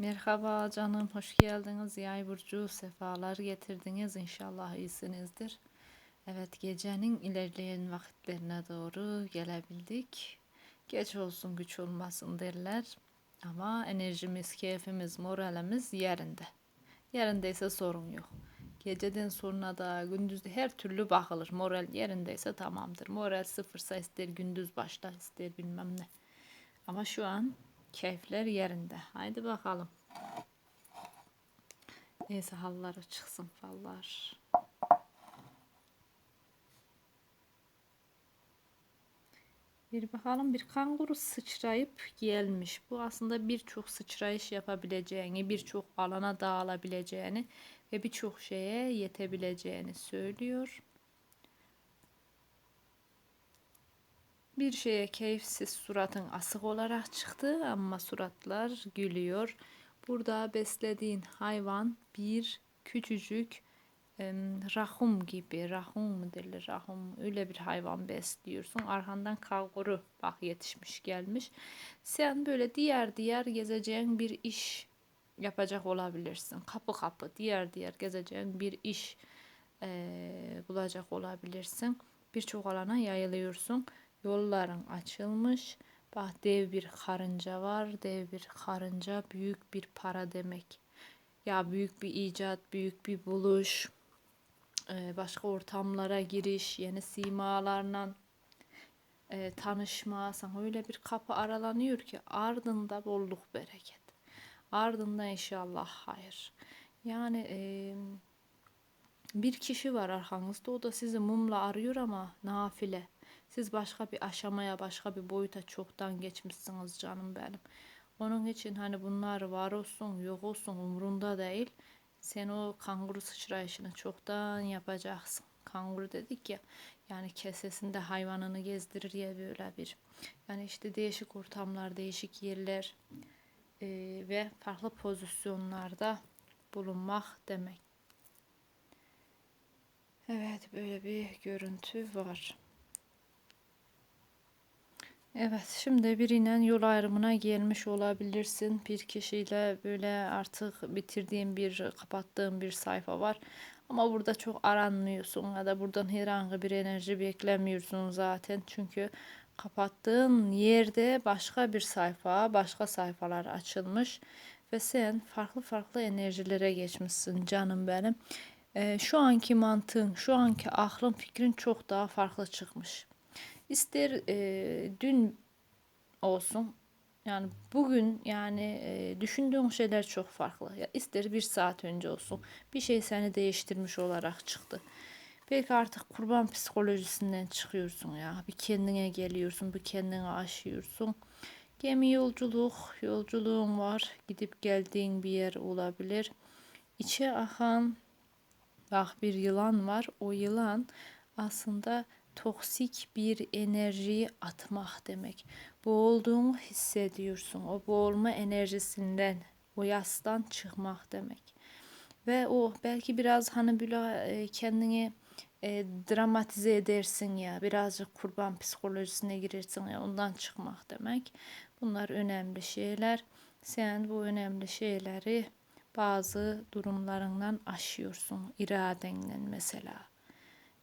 Merhaba canım, hoş geldiniz. Yay burcu sefalar getirdiniz. İnşallah iyisinizdir. Evet, gecenin ilerleyen vakitlerine doğru gelebildik. Geç olsun güç olmasın derler. Ama enerjimiz, keyfimiz, moralimiz yerinde. Yerindeyse sorun yok. Geceden sonra da gündüz her türlü bakılır. Moral yerindeyse tamamdır. Moral sıfırsa ister gündüz başla ister bilmem ne. Ama şu an keyifler yerinde. Haydi bakalım. Neyse halları çıksın fallar. Bir bakalım bir kanguru sıçrayıp gelmiş. Bu aslında birçok sıçrayış yapabileceğini, birçok alana dağılabileceğini ve birçok şeye yetebileceğini söylüyor. Bir şeye keyifsiz suratın asık olarak çıktı ama suratlar gülüyor. Burada beslediğin hayvan bir küçücük rahum gibi, rahum mu derler, rahum öyle bir hayvan besliyorsun. Arkandan kanguru bak yetişmiş gelmiş. Sen böyle diğer diğer gezeceğin bir iş yapacak olabilirsin. Kapı kapı diğer diğer gezeceğin bir iş e, bulacak olabilirsin. Birçok alana yayılıyorsun. Yolların açılmış. Bak dev bir karınca var. Dev bir karınca büyük bir para demek. Ya büyük bir icat, büyük bir buluş, e, başka ortamlara giriş, yeni simalarla e, tanışma, sana öyle bir kapı aralanıyor ki ardında bolluk bereket. Ardında inşallah hayır. Yani e, bir kişi var arkanızda o da sizi mumla arıyor ama nafile. Siz başka bir aşamaya, başka bir boyuta çoktan geçmişsiniz canım benim. Onun için hani bunlar var olsun, yok olsun umurunda değil. Sen o kanguru sıçrayışını çoktan yapacaksın. Kanguru dedik ya yani kesesinde hayvanını gezdirir ya böyle bir. Yani işte değişik ortamlar, değişik yerler e, ve farklı pozisyonlarda bulunmak demek. Evet böyle bir görüntü var. Evet, şimdi biriyle yol ayrımına gelmiş olabilirsin. Bir kişiyle böyle artık bitirdiğin bir, kapattığın bir sayfa var. Ama burada çok aranmıyorsun ya da buradan herhangi bir enerji beklemiyorsun zaten. Çünkü kapattığın yerde başka bir sayfa, başka sayfalar açılmış ve sen farklı farklı enerjilere geçmişsin canım benim. Ee, şu anki mantığın, şu anki aklın, fikrin çok daha farklı çıkmış. İster e, dün olsun yani bugün yani e, düşündüğün şeyler çok farklı. Ya ister bir saat önce olsun bir şey seni değiştirmiş olarak çıktı. Belki artık kurban psikolojisinden çıkıyorsun ya. Bir kendine geliyorsun, bir kendine aşıyorsun. Gemi yolculuk, yolculuğun var. Gidip geldiğin bir yer olabilir. İçe akan bak bir yılan var. O yılan aslında toksik bir enerjiyi atmak demek. Boğulduğunu hissediyorsun. O boğulma enerjisinden, o yastan çıkmak demek. Ve o belki biraz hani böyle e, kendini e, dramatize edersin ya birazcık kurban psikolojisine girersin ya ondan çıkmak demek. Bunlar önemli şeyler. Sen bu önemli şeyleri bazı durumlarından aşıyorsun iradenle mesela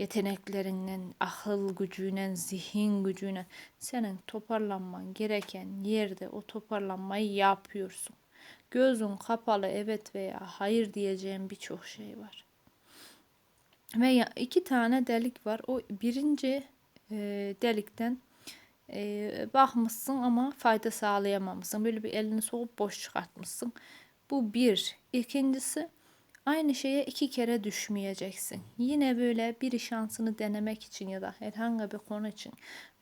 yeteneklerinden, akıl gücüyle, zihin gücüyle senin toparlanman gereken yerde o toparlanmayı yapıyorsun. Gözün kapalı evet veya hayır diyeceğin birçok şey var. Ve iki tane delik var. O birinci e, delikten e, bakmışsın ama fayda sağlayamamışsın. Böyle bir elini sokup boş çıkartmışsın. Bu bir. İkincisi Aynı şeye iki kere düşmeyeceksin. Yine böyle bir şansını denemek için ya da herhangi bir konu için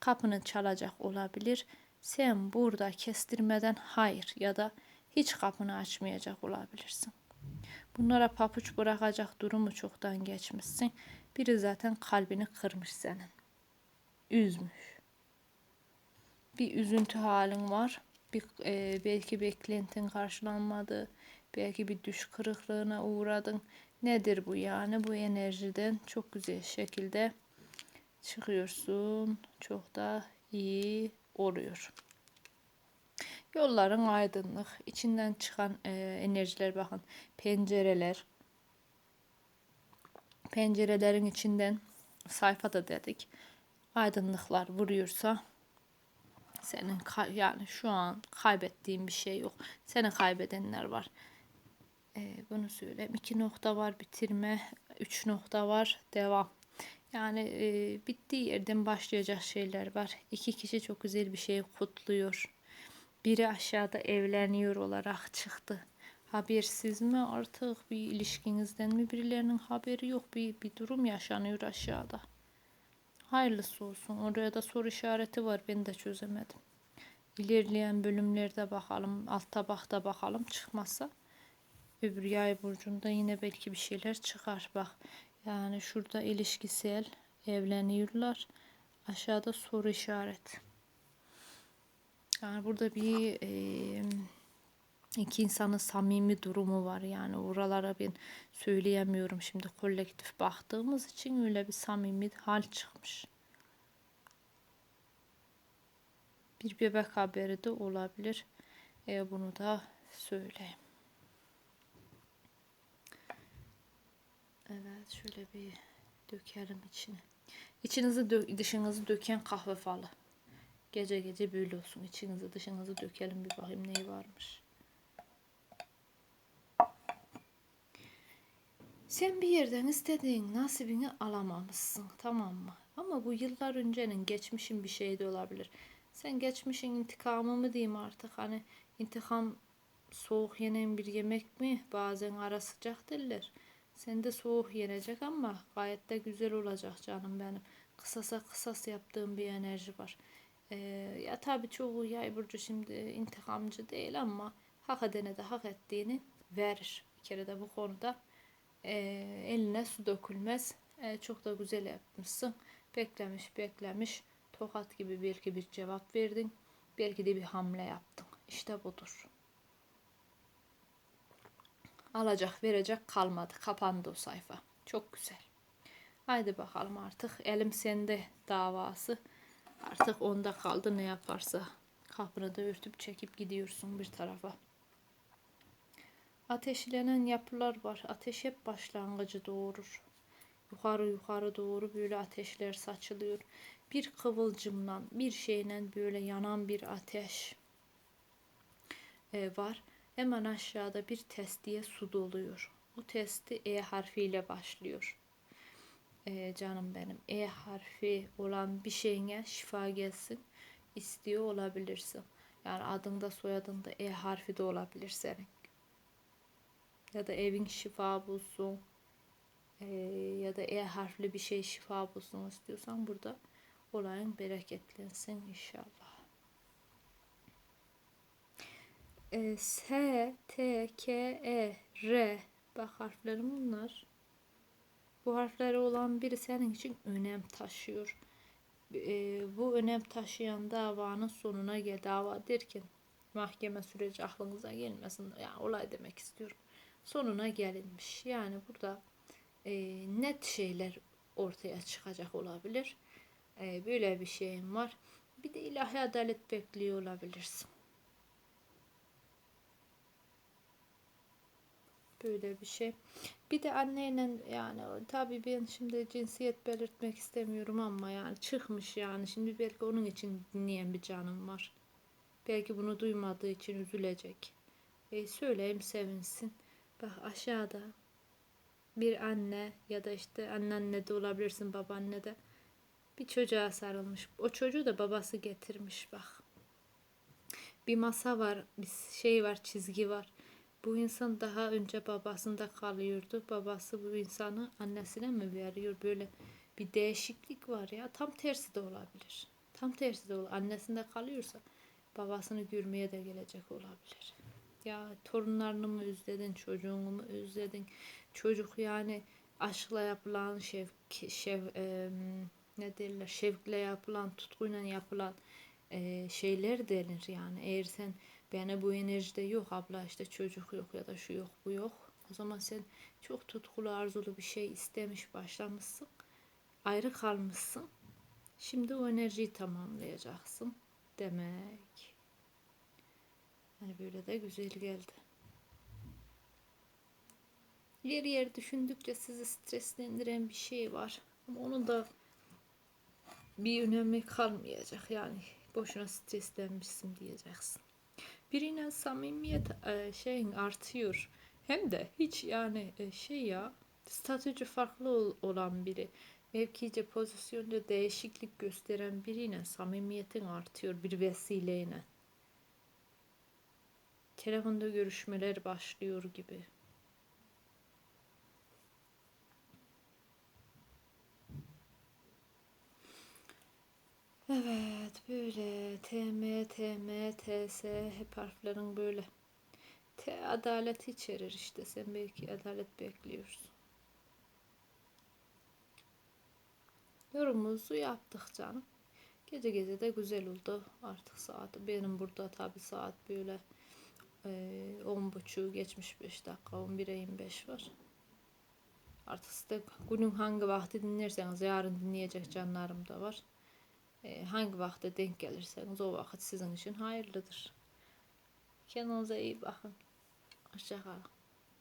kapını çalacak olabilir. Sen burada kestirmeden hayır ya da hiç kapını açmayacak olabilirsin. Bunlara papuç bırakacak durumu çoktan geçmişsin. Biri zaten kalbini kırmış senin. Üzmüş. Bir üzüntü halin var. Bir, e, belki beklentin karşılanmadı Belki bir düş kırıklığına uğradın. Nedir bu yani? Bu enerjiden çok güzel şekilde çıkıyorsun. Çok da iyi oluyor. Yolların aydınlık, içinden çıkan e, enerjiler bakın. Pencereler, pencerelerin içinden sayfada dedik. Aydınlıklar vuruyorsa senin yani şu an kaybettiğin bir şey yok. Seni kaybedenler var. Ee, bunu söyleyeyim. İki nokta var bitirme. Üç nokta var devam. Yani e, bittiği yerden başlayacak şeyler var. İki kişi çok güzel bir şey kutluyor. Biri aşağıda evleniyor olarak çıktı. Habersiz mi artık bir ilişkinizden mi birilerinin haberi yok bir, bir durum yaşanıyor aşağıda. Hayırlısı olsun. Oraya da soru işareti var. Ben de çözemedim. İlerleyen bölümlerde bakalım. Alt tabakta bakalım. Çıkmazsa öbür yay burcunda yine belki bir şeyler çıkar. Bak yani şurada ilişkisel evleniyorlar. Aşağıda soru işareti. Yani burada bir e, iki insanın samimi durumu var. Yani oralara ben söyleyemiyorum şimdi kolektif baktığımız için öyle bir samimi hal çıkmış. Bir bebek haberi de olabilir. E, bunu da söyleyeyim. Evet şöyle bir dökelim içine. İçinizi dö dışınızı döken kahve falı. Gece gece böyle olsun. İçinizi dışınızı dökelim bir bakayım neyi varmış. Sen bir yerden istediğin nasibini alamamışsın tamam mı? Ama bu yıllar öncenin geçmişin bir şeyi de olabilir. Sen geçmişin intikamı mı diyeyim artık hani intikam soğuk yenen bir yemek mi? Bazen ara sıcak derler. Sen de soğuk yenecek ama gayet de güzel olacak canım benim. Kısasa kısas yaptığım bir enerji var. Ee, ya tabii çoğu yay burcu şimdi intikamcı değil ama hak edene de hak ettiğini verir. Bir kere de bu konuda e, eline su dökülmez. E, çok da güzel yapmışsın. Beklemiş beklemiş tokat gibi belki bir cevap verdin. Belki de bir hamle yaptın. İşte budur. Alacak verecek kalmadı. Kapandı o sayfa. Çok güzel. Haydi bakalım artık elim sende davası. Artık onda kaldı ne yaparsa. Kapını da örtüp çekip gidiyorsun bir tarafa. Ateşlenen yapılar var. Ateş hep başlangıcı doğurur. Yukarı yukarı doğru böyle ateşler saçılıyor. Bir kıvılcımla, bir şeyle böyle yanan bir ateş e, var. Hemen aşağıda bir testiye su doluyor. Bu testi E harfiyle başlıyor. E, canım benim E harfi olan bir şeyine şifa gelsin istiyor olabilirsin. Yani adında soyadında E harfi de olabilir senin. Ya da evin şifa bulsun. E, ya da E harfli bir şey şifa bulsun istiyorsan burada olayın bereketlensin inşallah. E, S, T, K, E, R. Bak harflerim bunlar. Bu harfleri olan biri senin için önem taşıyor. E, bu önem taşıyan davanın sonuna gel. Dava derken mahkeme süreci aklınıza gelmesin. Yani olay demek istiyorum. Sonuna gelinmiş. Yani burada e, net şeyler ortaya çıkacak olabilir. E, böyle bir şeyim var. Bir de ilahi adalet bekliyor olabilirsin. Böyle bir şey. Bir de anneyle yani tabii ben şimdi cinsiyet belirtmek istemiyorum ama yani çıkmış yani şimdi belki onun için dinleyen bir canım var. Belki bunu duymadığı için üzülecek. E, söyleyeyim sevinsin. Bak aşağıda bir anne ya da işte anneanne de olabilirsin babaanne de bir çocuğa sarılmış. O çocuğu da babası getirmiş bak. Bir masa var, bir şey var, çizgi var. Bu insan daha önce babasında kalıyordu. Babası bu insanı annesine mi veriyor? Böyle bir değişiklik var ya. Tam tersi de olabilir. Tam tersi de olabilir. Annesinde kalıyorsa babasını görmeye de gelecek olabilir. Ya torunlarını mı özledin, çocuğunu mu özledin? Çocuk yani aşkla yapılan şevk, şev, e, ne derler, şevkle yapılan, tutkuyla yapılan e, şeyler denir yani. Eğer sen bana bu enerjide yok abla işte çocuk yok ya da şu yok bu yok. O zaman sen çok tutkulu arzulu bir şey istemiş başlamışsın. Ayrı kalmışsın. Şimdi o enerjiyi tamamlayacaksın demek. Yani böyle de güzel geldi. Yer yer düşündükçe sizi streslendiren bir şey var. Ama onun da bir önemi kalmayacak. Yani boşuna streslenmişsin diyeceksin. Birine samimiyet e, şeyin artıyor. Hem de hiç yani e, şey ya statücü farklı ol- olan biri mevkice pozisyonda değişiklik gösteren biriyle samimiyetin artıyor bir vesileyle. Telefonda görüşmeler başlıyor gibi. Evet böyle TM, TM, TS hep harflerin böyle. T adalet içerir işte. Sen belki adalet bekliyorsun. Yorumumuzu yaptık canım. Gece gece de güzel oldu artık saat. Benim burada tabi saat böyle e, on buçuğu geçmiş 5 dakika 11'e 25 var. Artık size günün hangi vakti dinlerseniz yarın dinleyecek canlarım da var. Hangi vakte denk gelirseniz o vakit sizin için hayırlıdır. Kendinize iyi bakın. Hoşçakalın.